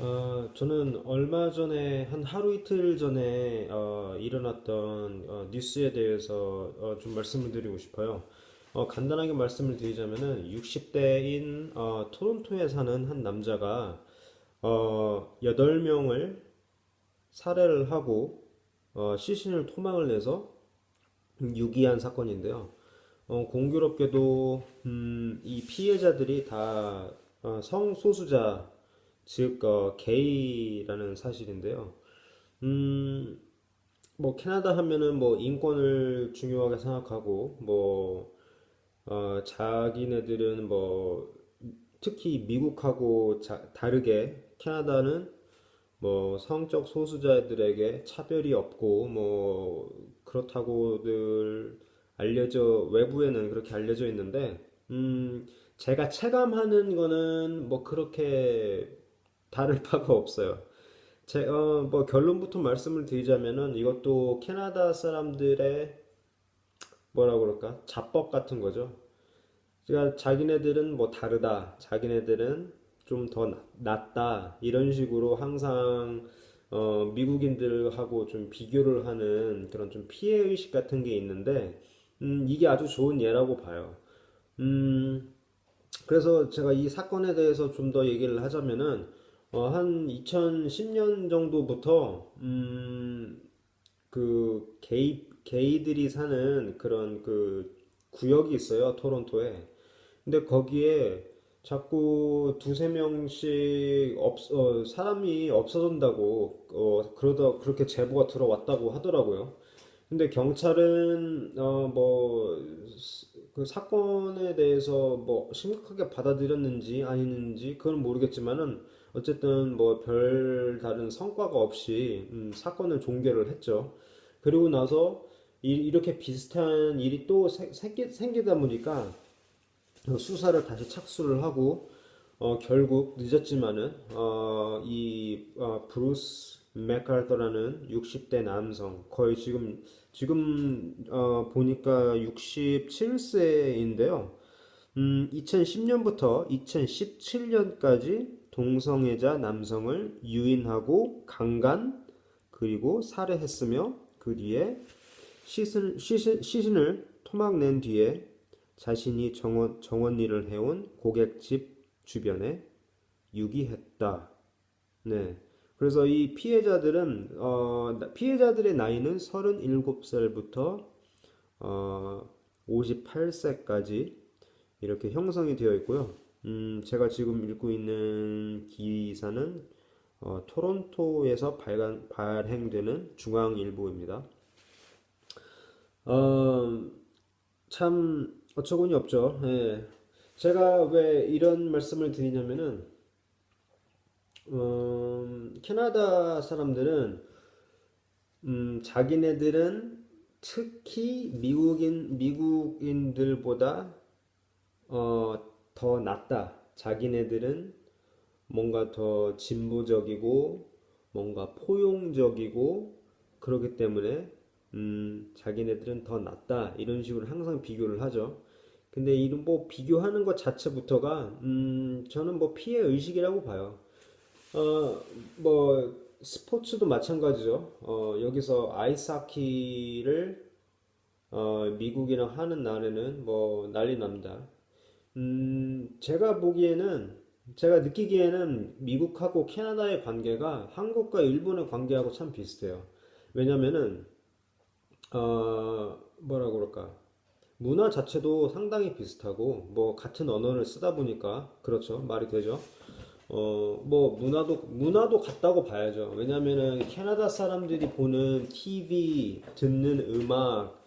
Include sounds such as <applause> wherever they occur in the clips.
어, 저는 얼마 전에, 한 하루 이틀 전에, 어, 일어났던, 어, 뉴스에 대해서, 어, 좀 말씀을 드리고 싶어요. 어, 간단하게 말씀을 드리자면은, 60대인, 어, 토론토에 사는 한 남자가, 어, 8명을 살해를 하고, 어, 시신을 토막을 내서 유기한 사건인데요. 어, 공교롭게도, 음, 이 피해자들이 다, 어, 성소수자, 즉, 어, 게이라는 사실인데요. 음, 뭐, 캐나다 하면은 뭐, 인권을 중요하게 생각하고, 뭐, 어, 자기네들은 뭐, 특히 미국하고 자- 다르게 캐나다는 뭐, 성적 소수자들에게 차별이 없고, 뭐, 그렇다고들 알려져, 외부에는 그렇게 알려져 있는데, 음, 제가 체감하는 거는 뭐, 그렇게 다를 <laughs> 바가 없어요. 제, 어, 뭐 결론부터 말씀을 드리자면은 이것도 캐나다 사람들의 뭐라 그럴까? 자법 같은 거죠. 그러니까 자기네들은 뭐 다르다. 자기네들은 좀 더 낫다. 이런 식으로 항상 어, 미국인들하고 좀 비교를 하는 그런 좀 피해 의식 같은 게 있는데 음, 이게 아주 좋은 예라고 봐요. 음, 그래서 제가 이 사건에 대해서 좀 더 얘기를 하자면은 어, 한 2010년 정도부터 음, 그 게이 게이들이 사는 그런 그 구역이 있어요 토론토에. 근데 거기에 자꾸 두세 명씩 없, 어, 사람이 없어진다고 어, 그러다 그렇게 제보가 들어왔다고 하더라고요. 근데 경찰은 어, 뭐, 그 사건에 대해서 뭐 심각하게 받아들였는지 아니는지 그건 모르겠지만은 어쨌든 뭐 별 다른 성과가 없이 음, 사건을 종결을 했죠. 그리고 나서 이, 이렇게 비슷한 일이 또 생- 생기, 생기다 보니까 수사를 다시 착수를 하고 어, 결국 늦었지만은 어, 이 어, 브루스 맥칼터라는 60대 남성 거의 지금 지금 어, 보니까 67세인데요. 음, 2010년부터 2017년까지 동성애자 남성을 유인하고 강간 그리고 살해했으며 그 뒤에 시신, 시신, 시신을 토막낸 뒤에 자신이 정원, 정원 일을 해온 고객 집 주변에 유기했다. 네. 그래서 이 피해자들은, 어, 피해자들의 나이는 37살부터, 어, 58세까지 이렇게 형성이 되어 있고요. 음, 제가 지금 읽고 있는 기사는, 어, 토론토에서 발간, 발행되는 중앙일보입니다. 어, 참 어처구니 없죠. 예. 제가 왜 이런 말씀을 드리냐면은 음, 캐나다 사람들은 음, 자기네들은 특히 미국인 미국인들보다 어, 더 낫다. 자기네들은 뭔가 더 진보적이고 뭔가 포용적이고 그렇기 때문에 음, 자기네들은 더 낫다. 이런 식으로 항상 비교를 하죠. 근데 이런 뭐 비교하는 것 자체부터가 음, 저는 뭐 피해 의식이라고 봐요. 어, 뭐 스포츠도 마찬가지죠. 어, 여기서 아이스하키를 어, 미국이랑 하는 날에는 뭐 난리 납니다. 음, 제가 보기에는, 제가 느끼기에는 미국하고 캐나다의 관계가 한국과 일본의 관계하고 참 비슷해요. 왜냐면은, 어, 뭐라 그럴까. 문화 자체도 상당히 비슷하고, 뭐, 같은 언어를 쓰다 보니까, 그렇죠. 말이 되죠. 어, 뭐, 문화도, 문화도 같다고 봐야죠. 왜냐면은 캐나다 사람들이 보는 TV, 듣는 음악,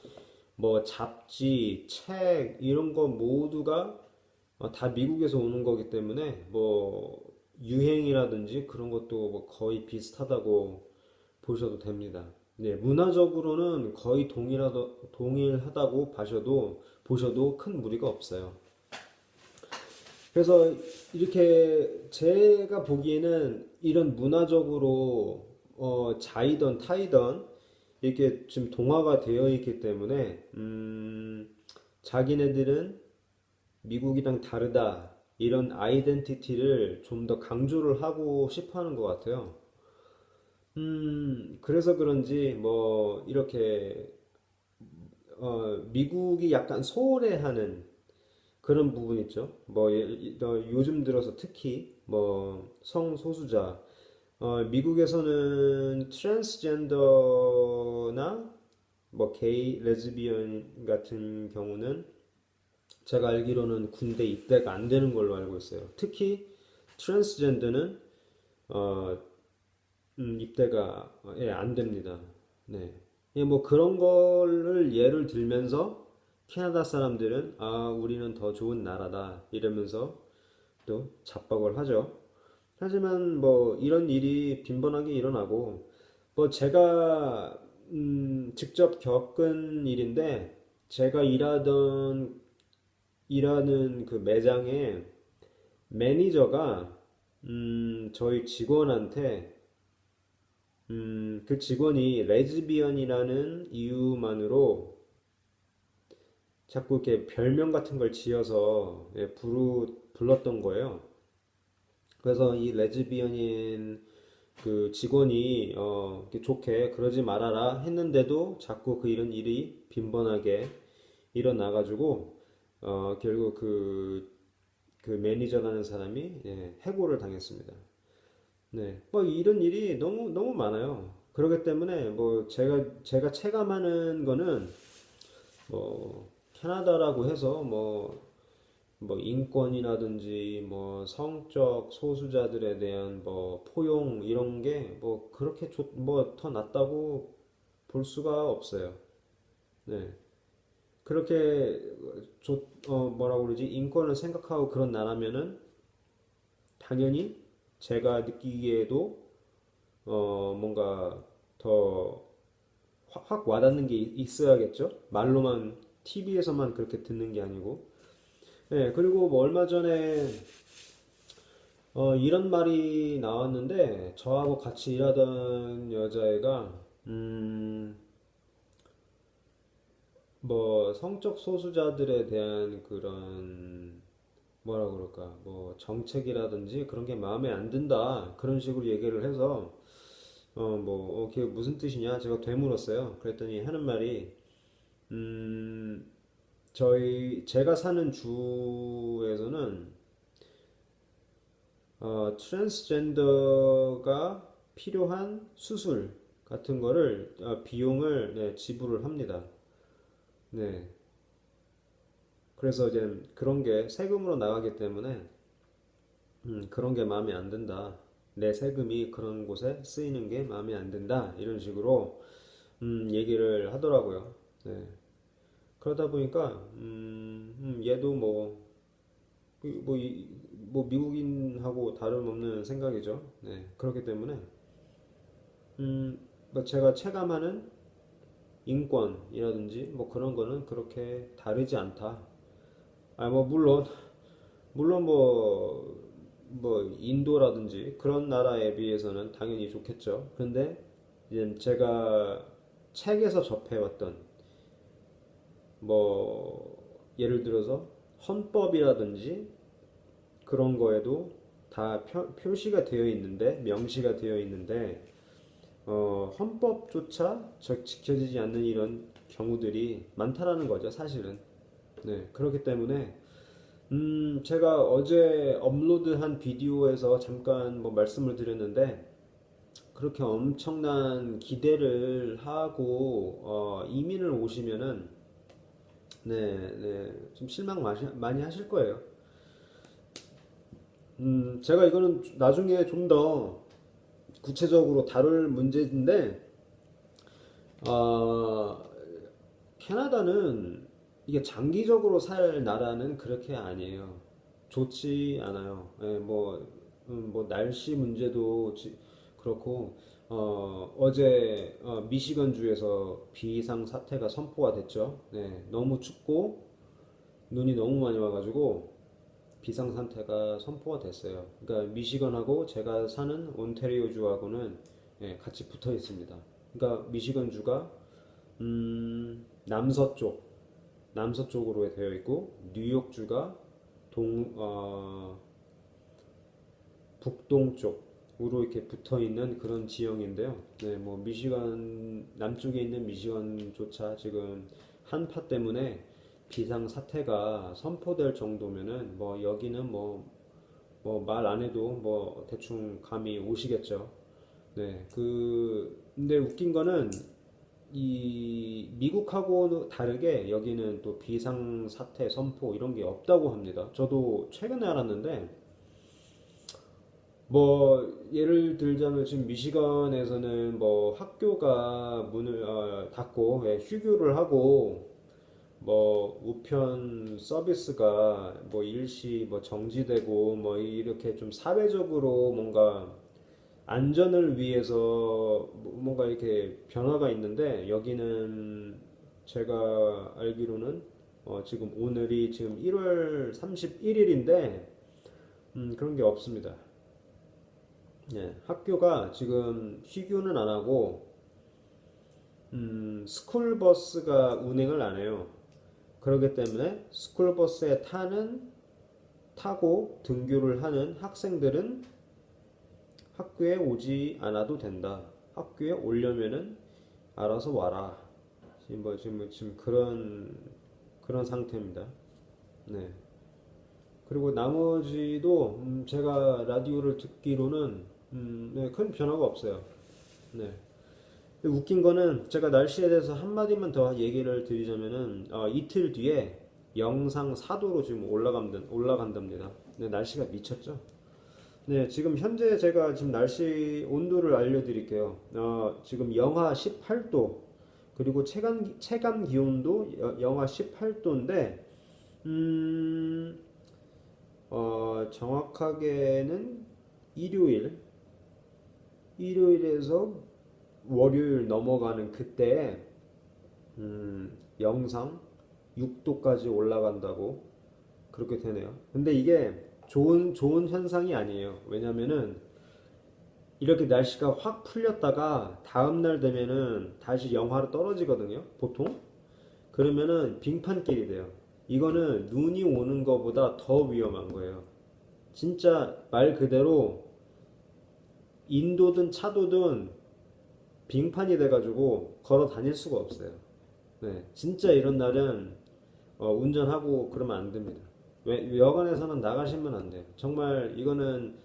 뭐, 잡지, 책, 이런 거 모두가 어, 다 미국에서 오는 거기 때문에 뭐 유행이라든지 그런 것도 뭐 거의 비슷하다고 보셔도 됩니다. 네, 문화적으로는 거의 동일하다, 동일하다고 봐셔도 보셔도 큰 무리가 없어요. 그래서 이렇게 제가 보기에는 이런 문화적으로 어, 자이던 타이던 이렇게 지금 동화가 되어 있기 때문에 음, 자기네들은 미국이랑 다르다 이런 아이덴티티를 좀 더 강조를 하고 싶어 하는 것 같아요. 음, 그래서 그런지 뭐 이렇게 어, 미국이 약간 소홀해하는 그런 부분 있죠. 뭐 요즘 들어서 특히 뭐 성소수자 어, 미국에서는 트랜스젠더나 뭐 게이, 레즈비언 같은 경우는 제가 알기로는 군대 입대가 안 되는 걸로 알고 있어요. 특히 트랜스젠더는 어, 음, 입대가 예, 안 됩니다. 네. 예, 뭐 그런 거를 예를 들면서 캐나다 사람들은 아, 우리는 더 좋은 나라다 이러면서 또 잡박을 하죠. 하지만 뭐 이런 일이 빈번하게 일어나고 뭐 제가 음, 직접 겪은 일인데 제가 일하던 일하는 그 매장에 매니저가 음, 저희 직원한테 음, 그 직원이 레즈비언이라는 이유만으로 자꾸 이렇게 별명 같은 걸 지어서 예, 부르, 불렀던 거예요. 그래서 이 레즈비언인 그 직원이 어, 좋게 그러지 말아라 했는데도 자꾸 그 이런 일이 빈번하게 일어나가지고 어, 결국 그, 그 매니저라는 사람이 예, 해고를 당했습니다. 네, 뭐 이런 일이 너무 너무 많아요. 그렇기 때문에 뭐 제가 제가 체감하는 거는 뭐 캐나다라고 해서 뭐뭐 인권이라든지 뭐 성적 소수자들에 대한 뭐 포용 이런 게 뭐 그렇게 뭐 더 낫다고 볼 수가 없어요. 네. 그렇게 좋, 어, 뭐라고 그러지? 인권을 생각하고 그런 나라면은 당연히 제가 느끼기에도 어, 뭔가 더 확 와닿는 게 있어야겠죠? 말로만, TV에서만 그렇게 듣는 게 아니고. 네, 그리고 뭐 얼마 전에 어, 이런 말이 나왔는데 저하고 같이 일하던 여자애가 음, 뭐 성적 소수자들에 대한 그런 뭐라 그럴까? 뭐 정책이라든지 그런 게 마음에 안 든다. 그런 식으로 얘기를 해서 어뭐 어, 그게 무슨 뜻이냐? 제가 되물었어요. 그랬더니 하는 말이 음 저희 제가 사는 주에서는 어 트랜스젠더가 필요한 수술 같은 거를 어, 비용을 네, 지불을 합니다 네 그래서 이제 그런 게 세금으로 나가기 때문에 음, 그런 게 마음에 안 든다. 내 세금이 그런 곳에 쓰이는 게 마음에 안 든다. 이런 식으로 음, 얘기를 하더라고요. 네. 그러다 보니까 음, 음, 얘도 뭐, 그, 뭐, 이- 뭐 미국인하고 다름없는 생각이죠. 네. 그렇기 때문에 음, 뭐 제가 체감하는 인권이라든지 뭐 그런 거는 그렇게 다르지 않다. 아, 뭐, 물론, 물론 뭐, 뭐, 인도라든지 그런 나라에 비해서는 당연히 좋겠죠. 근데, 이제 제가 책에서 접해왔던, 뭐, 예를 들어서 헌법이라든지 그런 거에도 다 표, 표시가 되어 있는데, 명시가 되어 있는데, 어, 헌법조차 저- 지켜지지 않는 이런 경우들이 많다라는 거죠, 사실은. 네, 그렇기 때문에 음, 제가 어제 업로드한 비디오에서 잠깐 뭐 말씀을 드렸는데 그렇게 엄청난 기대를 하고 어, 이민을 오시면은 네, 네, 좀 실망 많이, 많이 하실 거예요. 음, 제가 이거는 나중에 좀더 구체적으로 다룰 문제인데 어, 캐나다는 이게 장기적으로 살 나라는 그렇게 아니에요. 좋지 않아요. 예, 뭐, 음, 뭐 날씨 문제도 지- 그렇고 어, 어제 어, 미시건 주에서 비상 사태가 선포가 됐죠. 네, 너무 춥고 눈이 너무 많이 와가지고 비상 상태가 선포가 됐어요. 그러니까 미시건하고 제가 사는 온타리오 주하고는 예, 같이 붙어 있습니다. 그러니까 미시건 주가 음, 남서쪽 남서쪽으로 되어 있고 뉴욕 주가 동, 어, 북동쪽으로 이렇게 붙어 있는 그런 지형인데요. 네, 뭐 미시간 남쪽에 있는 미시간조차 지금 한파 때문에 비상 사태가 선포될 정도면은 뭐 여기는 뭐 뭐 말 안 해도 뭐 대충 감이 오시겠죠. 네, 그 근데 웃긴 거는 이 미국하고 다르게 여기는 또 비상 사태 선포 이런 게 없다고 합니다. 저도 최근에 알았는데 뭐 예를 들자면 지금 미시건에서는 뭐 학교가 문을 어, 닫고 예, 휴교를 하고 뭐 우편 서비스가 뭐 일시 뭐 정지되고 뭐 이렇게 좀 사회적으로 뭔가 안전을 위해서 뭔가 이렇게 변화가 있는데 여기는 제가 알기로는 어 지금 오늘이 지금 1월 31일인데 음 그런 게 없습니다. 예, 학교가 지금 휴교는 안 하고 음, 스쿨버스가 운행을 안 해요. 그렇기 때문에 스쿨버스에 타는 타고 등교를 하는 학생들은 학교에 오지 않아도 된다. 학교에 오려면은 알아서 와라. 지금 뭐 지금, 지금 그런 그런 상태입니다. 네. 그리고 나머지도 음, 제가 라디오를 듣기로는 음, 네, 큰 변화가 없어요. 네. 웃긴 거는 제가 날씨에 대해서 한마디만 더 얘기를 드리자면은 어, 이틀 뒤에 영상 4도로 지금 올라간다, 올라간답니다. 네, 날씨가 미쳤죠? 네, 지금 현재 제가 지금 날씨 온도를 알려드릴게요. 어, 지금 영하 18도, 그리고 체감, 체감 기온도 영하 18도인데, 음, 어, 정확하게는 일요일, 일요일에서 월요일 넘어가는 그때, 음, 영상 6도까지 올라간다고 그렇게 되네요. 근데 이게 좋은 좋은 현상이 아니에요. 왜냐면은 이렇게 날씨가 확 풀렸다가 다음 날 되면은 다시 영하로 떨어지거든요. 보통 그러면은 빙판길이 돼요. 이거는 눈이 오는 것보다 더 위험한 거예요. 진짜 말 그대로 인도든 차도든 빙판이 돼가지고 걸어 다닐 수가 없어요. 네, 진짜 이런 날은 어, 운전하고 그러면 안 됩니다. 왜 여관에서는 나가시면 안 돼요. 정말 이거는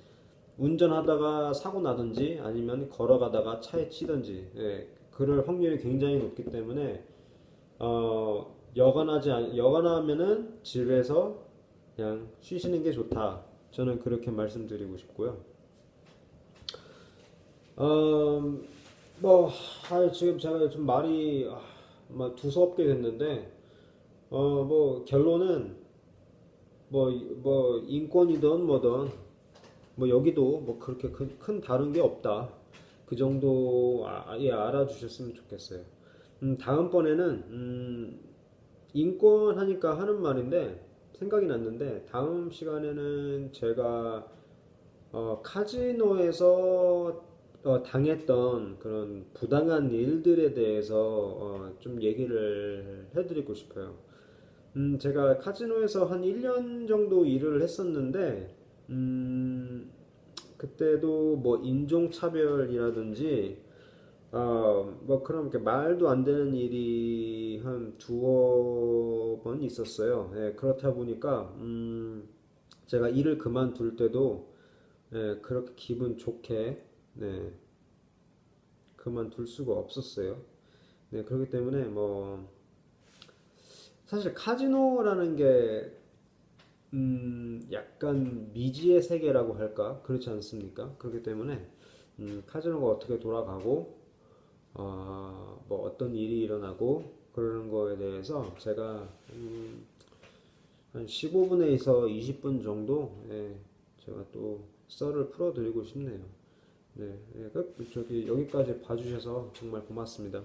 운전하다가 사고 나든지 아니면 걸어가다가 차에 치든지 예, 그럴 확률이 굉장히 높기 때문에 어, 여관하지 않, 여관하면은 집에서 그냥 쉬시는 게 좋다. 저는 그렇게 말씀드리고 싶고요. 어, 뭐 아, 지금 제가 좀 말이 아, 두서없게 됐는데 어, 뭐 결론은 뭐, 뭐, 인권이든 뭐든, 뭐, 여기도 뭐 그렇게 큰, 큰 다른 게 없다. 그 정도, 아, 예, 알아주셨으면 좋겠어요. 음, 다음번에는, 음, 인권 하니까 하는 말인데, 생각이 났는데, 다음 시간에는 제가, 어, 카지노에서 어, 당했던 그런 부당한 일들에 대해서 어, 좀 얘기를 해드리고 싶어요. 음, 제가 카지노에서 한 1년 정도 일을 했었는데, 음, 그때도 뭐 인종차별이라든지, 어, 뭐 그런 말도 안 되는 일이 한 두어 번 있었어요. 예, 그렇다 보니까, 음, 제가 일을 그만둘 때도, 예, 그렇게 기분 좋게, 네, 그만둘 수가 없었어요. 네, 그렇기 때문에 뭐, 사실 카지노라는 게 음, 약간 미지의 세계라고 할까? 그렇지 않습니까? 그렇기 때문에 음, 카지노가 어떻게 돌아가고 어, 뭐 어떤 일이 일어나고 그러는 거에 대해서 제가 음, 한 15분에서 20분 정도 예, 제가 또 썰을 풀어드리고 싶네요. 네, 예, 저기 여기까지 봐주셔서 정말 고맙습니다.